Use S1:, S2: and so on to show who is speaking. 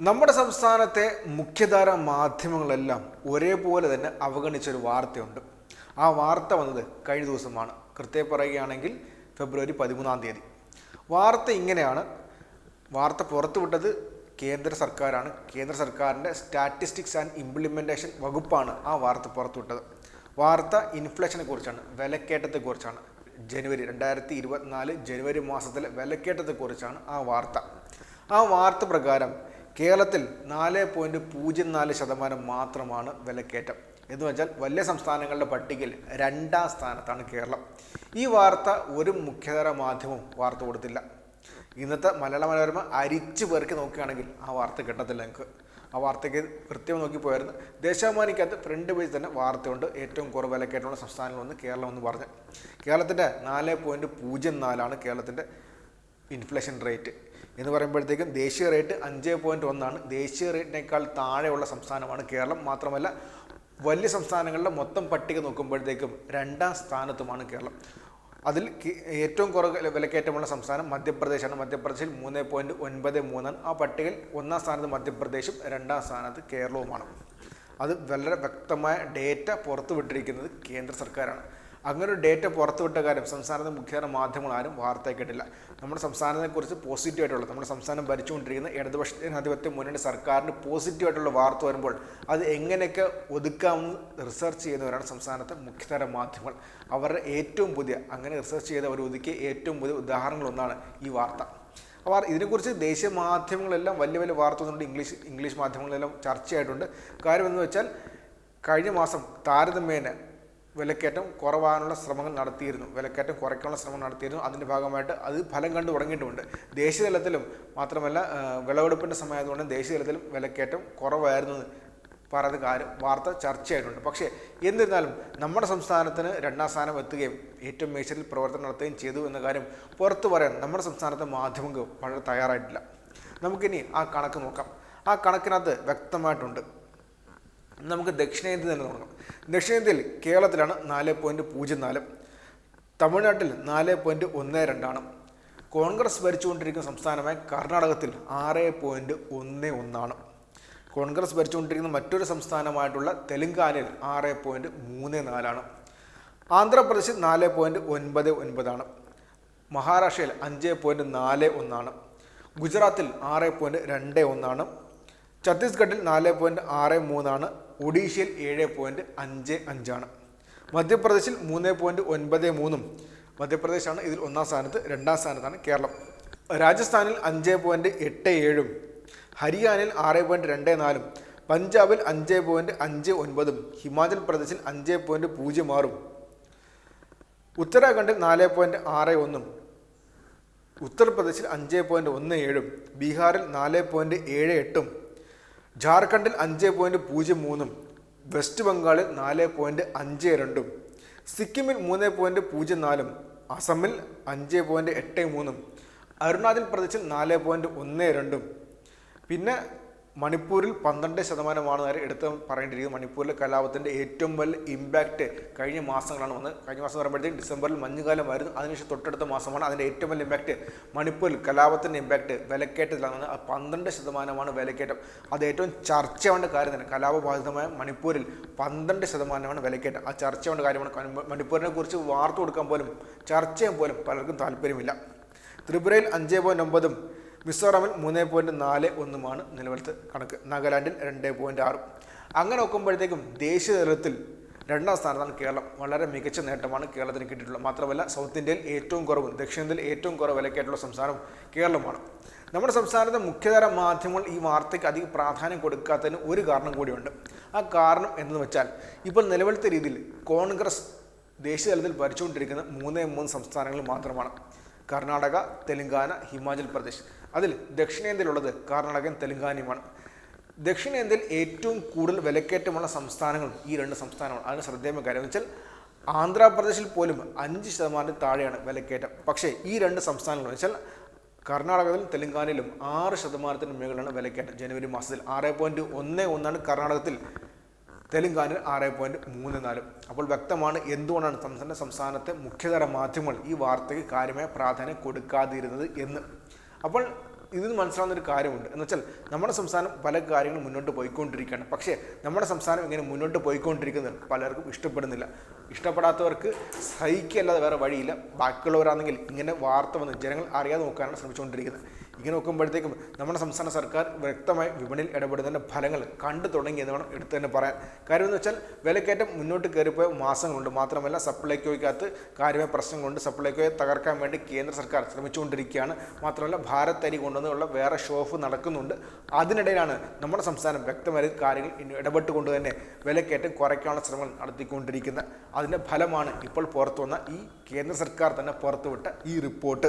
S1: നമ്മുടെ സംസ്ഥാനത്തെ മുഖ്യധാര മാധ്യമങ്ങളെല്ലാം ഒരേപോലെ തന്നെ അവഗണിച്ചൊരു വാർത്തയുണ്ട്. ആ വാർത്ത വന്നത് കഴിഞ്ഞ ദിവസമാണ്. കൃത്യം പറയുകയാണെങ്കിൽ ഫെബ്രുവരി പതിമൂന്നാം തീയതി. വാർത്ത ഇങ്ങനെയാണ്. വാർത്ത പുറത്തുവിട്ടത് കേന്ദ്ര സർക്കാരാണ്. കേന്ദ്ര സർക്കാരിന്റെ സ്റ്റാറ്റിസ്റ്റിക്സ് ആൻഡ് ഇംപ്ലിമെന്റേഷൻ വകുപ്പാണ് ആ വാർത്ത പുറത്തുവിട്ടത്. വാർത്ത ഇൻഫ്ലേഷനെ കുറിച്ചാണ് വിലക്കയറ്റത്തെക്കുറിച്ചാണ്. ജനുവരി രണ്ടായിരത്തി ഇരുപത്തിനാല് ജനുവരി മാസത്തിലെ വിലക്കയറ്റത്തെക്കുറിച്ചാണ് ആ വാർത്ത. ആ വാർത്ത പ്രകാരം കേരളത്തിൽ നാല് പോയിന്റ് പൂജ്യം നാല് ശതമാനം മാത്രമാണ് വിലക്കയറ്റം. എന്ന് വെച്ചാൽ വലിയ സംസ്ഥാനങ്ങളുടെ പട്ടികയിൽ രണ്ടാം സ്ഥാനത്താണ് കേരളം. ഈ വാർത്ത ഒരു മുഖ്യതര മാധ്യമവും വാർത്ത കൊടുത്തില്ല. ഇന്നത്തെ മലയാള മനോരമ അരിച്ചു പേർക്ക് നോക്കുകയാണെങ്കിൽ ആ വാർത്ത കിട്ടത്തില്ല നിങ്ങൾക്ക് ആ വാർത്തയ്ക്ക് കൃത്യം നോക്കിപ്പോയായിരുന്നു ദേശാഭിമാനിക്കകത്ത് ഫ്രണ്ട് പേജ് തന്നെ വാർത്തയുണ്ട്. ഏറ്റവും കുറവ് വിലക്കയറ്റമുള്ള സംസ്ഥാനങ്ങളൊന്ന് കേരളം എന്ന് പറഞ്ഞ്. കേരളത്തിന്റെ നാല് പോയിന്റ് പൂജ്യം നാലാണ് കേരളത്തിന്റെ ഇൻഫ്ലേഷൻ റേറ്റ് എന്ന് പറയുമ്പോഴത്തേക്കും ദേശീയ റേറ്റ് അഞ്ച് പോയിന്റ് ഒന്നാണ്. ദേശീയ റേറ്റിനേക്കാൾ താഴെയുള്ള സംസ്ഥാനമാണ് കേരളം. മാത്രമല്ല വലിയ സംസ്ഥാനങ്ങളുടെ മൊത്തം പട്ടിക നോക്കുമ്പോഴത്തേക്കും രണ്ടാം സ്ഥാനത്തുമാണ് കേരളം. അതിൽ ഏറ്റവും കുറവ് വിലക്കയറ്റമുള്ള സംസ്ഥാനം മധ്യപ്രദേശാണ്. മധ്യപ്രദേശിൽ മൂന്ന് പോയിന്റ് ഒൻപത് മൂന്നാണ്. ആ പട്ടികയിൽ ഒന്നാം സ്ഥാനത്ത് മധ്യപ്രദേശും രണ്ടാം സ്ഥാനത്ത് കേരളവുമാണ്. അത് വളരെ വ്യക്തമായ ഡേറ്റ പുറത്തുവിട്ടിരിക്കുന്നത് കേന്ദ്ര സർക്കാരാണ്. അങ്ങനെ ഒരു ഡേറ്റ പുറത്തുവിട്ട കാര്യം സംസ്ഥാനത്തെ മുഖ്യധാര മാധ്യമങ്ങൾ ആരും വാർത്തയാക്കിയിട്ടില്ല. നമ്മുടെ സംസ്ഥാനത്തെക്കുറിച്ച് പോസിറ്റീവായിട്ടുള്ള നമ്മുടെ സംസ്ഥാനം ഭരിച്ചുകൊണ്ടിരിക്കുന്ന ഇടതുപക്ഷ ജനാധിപത്യ മുന്നണി സർക്കാരിന് പോസിറ്റീവായിട്ടുള്ള വാർത്ത വരുമ്പോൾ അത് എങ്ങനെയൊക്കെ ഒതുക്കാമെന്ന് റിസർച്ച് ചെയ്യുന്നവരാണ് സംസ്ഥാനത്തെ മുഖ്യതര മാധ്യമങ്ങൾ. അവരുടെ ഏറ്റവും പുതിയ അങ്ങനെ റിസർച്ച് ചെയ്ത് അവർ ഒതുക്കിയ ഏറ്റവും പുതിയ ഉദാഹരണങ്ങളൊന്നാണ് ഈ വാർത്ത. അപ്പോൾ ഇതിനെക്കുറിച്ച് ദേശീയ മാധ്യമങ്ങളെല്ലാം വലിയ വലിയ വാർത്ത വന്നിട്ടുണ്ട് ഇംഗ്ലീഷ് ഇംഗ്ലീഷ് മാധ്യമങ്ങളെല്ലാം ചർച്ചയായിട്ടുണ്ട്. കാര്യം എന്ന് വെച്ചാൽ കഴിഞ്ഞ മാസം താരതമ്യേന വിലക്കയറ്റം കുറവാനുള്ള ശ്രമങ്ങൾ നടത്തിയിരുന്നു. വിലക്കയറ്റം കുറയ്ക്കാനുള്ള ശ്രമം നടത്തിയിരുന്നു. അതിന്റെ ഭാഗമായിട്ട് അത് ഫലം കണ്ടു തുടങ്ങിയിട്ടുമുണ്ട്. ദേശീയ തലത്തിലും മാത്രമല്ല വിളവെടുപ്പിന്റെ സമയമായതുകൊണ്ട് ദേശീയ തലത്തിലും വിലക്കയറ്റം കുറവായിരുന്നു പറയുന്ന കാര്യം വാർത്ത ചർച്ചയായിട്ടുണ്ട്. പക്ഷേ എന്നിരുന്നാലും നമ്മുടെ സംസ്ഥാനത്തിന് രണ്ടാം സ്ഥാനം എത്തുകയും ഏറ്റവും മേശരിൽ പ്രവർത്തനം നടത്തുകയും ചെയ്തു എന്ന കാര്യം പുറത്തു പറയാൻ നമ്മുടെ സംസ്ഥാനത്തെ മാധ്യമങ്ങൾ വളരെ തയ്യാറായിട്ടില്ല. നമുക്കിനി ആ കണക്ക് നോക്കാം. ആ കണക്കിനകത്ത് വ്യക്തമായിട്ടുണ്ട്. നമുക്ക് ദക്ഷിണേന്ത്യ തന്നെ തുടങ്ങാം ദക്ഷിണേന്ത്യയിൽ കേരളത്തിലാണ് നാല് പോയിന്റ് പൂജ്യം നാല്. തമിഴ്നാട്ടിൽ നാല് പോയിന്റ് ഒന്ന് രണ്ടാണ്. കോൺഗ്രസ് ഭരിച്ചുകൊണ്ടിരിക്കുന്ന സംസ്ഥാനമായ കർണാടകത്തിൽ ആറ് പോയിന്റ് ഒന്ന് ഒന്നാണ്. കോൺഗ്രസ് ഭരിച്ചുകൊണ്ടിരിക്കുന്ന മറ്റൊരു സംസ്ഥാനമായിട്ടുള്ള തെലങ്കാനയിൽ ആറ് പോയിന്റ് മൂന്ന് നാലാണ്. ആന്ധ്രാപ്രദേശിൽ നാല് പോയിന്റ് ഒൻപത് ഒൻപതാണ്. മഹാരാഷ്ട്രയിൽ അഞ്ച് പോയിന്റ് നാല് ഒന്നാണ്. ഗുജറാത്തിൽ ആറ് പോയിന്റ് രണ്ട് ഒന്നാണ്. ഛത്തീസ്ഗഡിൽ നാല് പോയിന്റ് ആറ് മൂന്നാണ് ഒഡീഷയിൽ ഏഴ് പോയിന്റ് അഞ്ച് അഞ്ചാണ്. മധ്യപ്രദേശിൽ മൂന്ന് പോയിന്റ് ഒൻപത് മൂന്നും മധ്യപ്രദേശാണ് ഇതിൽ ഒന്നാം സ്ഥാനത്ത് രണ്ടാം സ്ഥാനത്താണ് കേരളം. രാജസ്ഥാനിൽ അഞ്ച് പോയിന്റ് എട്ട് ഏഴും ഹരിയാനയിൽ ആറ് പോയിന്റ് രണ്ട് നാലും പഞ്ചാബിൽ അഞ്ച് പോയിന്റ് അഞ്ച് ഒൻപതും ഹിമാചൽ പ്രദേശിൽ അഞ്ച് പോയിന്റ് പൂജ്യം ആറും. ഉത്തരാഖണ്ഡിൽ നാല് പോയിന്റ് ആറ് ഒന്നും ഉത്തർപ്രദേശിൽ അഞ്ച് പോയിന്റ് ഒന്ന് ഏഴും ബീഹാറിൽ നാല് പോയിന്റ് ഏഴ് എട്ടും ജാർഖണ്ഡിൽ അഞ്ച് പോയിന്റ് പൂജ്യം മൂന്നും വെസ്റ്റ് ബംഗാളിൽ നാല് പോയിന്റ് അഞ്ച് രണ്ടും സിക്കിമിൽ മൂന്ന് പോയിന്റ് പൂജ്യം നാലും അസമിൽ അഞ്ച് പോയിന്റ് എട്ട് മൂന്നും അരുണാചൽ പ്രദേശിൽ നാല് പോയിന്റ് ഒന്ന് രണ്ടും. പിന്നെ മണിപ്പൂരിൽ പന്ത്രണ്ട് ശതമാനമാണ് നേരെ എടുത്ത് പറയേണ്ടിയിരിക്കുന്നത്. മണിപ്പൂരിലെ കലാപത്തിന്റെ ഏറ്റവും വലിയ ഇമ്പാക്റ്റ് കഴിഞ്ഞ മാസങ്ങളാണ് വന്നത്. കഴിഞ്ഞ മാസം പറയുമ്പോഴത്തേക്കും ഡിസംബറിൽ മഞ്ഞുകാലമായിരുന്നു അതിനുശേഷം തൊട്ടടുത്ത മാസമാണ് അതിന്റെ ഏറ്റവും വലിയ ഇമ്പാക്റ്റ് മണിപ്പൂരിൽ കലാപത്തിന്റെ ഇമ്പാക്റ്റ് വിലക്കയറ്റത്തിലാണ് വന്നത്. ആ പന്ത്രണ്ട് ശതമാനമാണ് വിലക്കയറ്റം. അത് ഏറ്റവും ചർച്ചയാവേണ്ട കാര്യം തന്നെ. കലാപബാധിതമായ മണിപ്പൂരിൽ പന്ത്രണ്ട് ശതമാനമാണ് വിലക്കയറ്റം. ആ ചർച്ചയാവേണ്ട കാര്യമാണ് മണിപ്പൂരിനെ കുറിച്ച് വാർത്ത കൊടുക്കാൻ പോലും ചർച്ച ചെയ്യാൻ പോലും പലർക്കും താല്പര്യമില്ല. ത്രിപുരയിൽ അഞ്ച് പോയിന്റ് ഒമ്പതും മിസോറാമിൽ മൂന്ന് പോയിന്റ് നാല് ഒന്നുമാണ് നിലവിലത്തെ കണക്ക്. നാഗാലാൻഡിൽ രണ്ട് പോയിന്റ് ആറും. അങ്ങനെ നോക്കുമ്പോഴത്തേക്കും ദേശീയ തലത്തിൽ രണ്ടാം സ്ഥാനത്താണ് കേരളം. വളരെ മികച്ച നേട്ടമാണ് കേരളത്തിന് കിട്ടിയിട്ടുള്ളത്. മാത്രമല്ല സൗത്ത് ഇന്ത്യയിൽ ഏറ്റവും കുറവ് ദക്ഷിണേന്ത്യയിൽ ഏറ്റവും കുറവ് വിലക്കായിട്ടുള്ള സംസ്ഥാനം കേരളമാണ് നമ്മുടെ സംസ്ഥാനത്തെ മുഖ്യതര മാധ്യമങ്ങൾ ഈ വാർത്തയ്ക്ക് അധികം പ്രാധാന്യം കൊടുക്കാത്തതിന് ഒരു കാരണം കൂടിയുണ്ട്. ആ കാരണം എന്ന് വെച്ചാൽ ഇപ്പോൾ നിലവിലത്തെ രീതിയിൽ കോൺഗ്രസ് ദേശീയ തലത്തിൽ ഭരിച്ചുകൊണ്ടിരിക്കുന്ന മൂന്നേ മൂന്ന് സംസ്ഥാനങ്ങൾ മാത്രമാണ്. കർണാടക തെലങ്കാന ഹിമാചൽ പ്രദേശ്. അതിൽ ദക്ഷിണേന്ത്യയിലുള്ളത് കർണാടകയും തെലുങ്കാനയുമാണ്. ദക്ഷിണേന്ത്യയിൽ ഏറ്റവും കൂടുതൽ വിലക്കയറ്റമുള്ള സംസ്ഥാനങ്ങൾ ഈ രണ്ട് സംസ്ഥാനമാണ് അതിന് ശ്രദ്ധേയമായ കാര്യം വെച്ചാൽ ആന്ധ്രാപ്രദേശിൽ പോലും അഞ്ച് ശതമാനത്തിൽ താഴെയാണ് വിലക്കയറ്റം. പക്ഷേ ഈ രണ്ട് സംസ്ഥാനങ്ങൾ വെച്ചാൽ കർണാടകത്തിലും തെലങ്കാനയിലും ആറ് ശതമാനത്തിന് മുകളിലാണ് വിലക്കയറ്റം ജനുവരി മാസത്തിൽ. ആറ് പോയിന്റ് ഒന്ന് ഒന്നാണ് കർണാടകത്തിൽ തെലങ്കാനയിൽ ആറ് പോയിന്റ് മൂന്ന് നാല്. അപ്പോൾ വ്യക്തമാണ് എന്തുകൊണ്ടാണ് സംസ്ഥാന സംസ്ഥാനത്തെ മുഖ്യതര മാധ്യമങ്ങൾ ഈ വാർത്തയ്ക്ക് കാര്യമായ പ്രാധാന്യം കൊടുക്കാതിരുന്നത് എന്ന്. അപ്പോൾ ഇതിൽ മനസ്സിലാവുന്ന ഒരു കാര്യമുണ്ട്. എന്ന് വെച്ചാൽ നമ്മുടെ സംസ്ഥാനം പല കാര്യങ്ങളും മുന്നോട്ട് പോയിക്കൊണ്ടിരിക്കുകയാണ്. പക്ഷേ നമ്മുടെ സംസ്ഥാനം ഇങ്ങനെ മുന്നോട്ട് പോയിക്കൊണ്ടിരിക്കുന്നത് പലർക്കും ഇഷ്ടപ്പെടുന്നില്ല. ഇഷ്ടപ്പെടാത്തവർക്ക് സഹിക്കല്ലാതെ വേറെ വഴിയില്ല. ബാക്കിയുള്ളവരാണെങ്കിൽ ഇങ്ങനെ വാർത്ത വന്ന് ജനങ്ങൾ അറിയാതെ നോക്കാനാണ് ശ്രമിച്ചുകൊണ്ടിരിക്കുന്നത്. ഇങ്ങനെ നോക്കുമ്പോഴത്തേക്കും നമ്മുടെ സംസ്ഥാന സർക്കാർ വ്യക്തമായി വിപണിയിൽ ഇടപെടുന്നതിന്റെ ഫലങ്ങൾ കണ്ടു തുടങ്ങി എന്ന് വേണം എടുത്തു തന്നെ പറയാൻ. കാര്യം എന്ന് വെച്ചാൽ വിലക്കയറ്റം മുന്നോട്ട് കയറിപ്പോയ മാസങ്ങളുണ്ട്. മാത്രമല്ല സപ്ലൈക്കോയ്ക്കകത്ത് കാര്യമായ പ്രശ്നങ്ങളുണ്ട്. സപ്ലൈക്കോയെ തകർക്കാൻ വേണ്ടി കേന്ദ്ര സർക്കാർ ശ്രമിച്ചുകൊണ്ടിരിക്കുകയാണ്. മാത്രമല്ല ഭാരത് അരി കൊണ്ടുവന്നുള്ള വേറെ ഷോ ഓഫ് നടക്കുന്നുണ്ട്. അതിനിടയിലാണ് നമ്മുടെ സംസ്ഥാനം വ്യക്തമായ കാര്യങ്ങൾ ഇടപെട്ട് ഇടപെട്ടുകൊണ്ട് തന്നെ വിലക്കയറ്റം കുറയ്ക്കാനുള്ള ശ്രമങ്ങൾ നടത്തിക്കൊണ്ടിരിക്കുന്നത്. അതിന്റെ ഫലമാണ് ഇപ്പോൾ പുറത്തു വന്ന ഈ കേന്ദ്ര സർക്കാർ തന്നെ പുറത്തുവിട്ട ഈ റിപ്പോർട്ട്.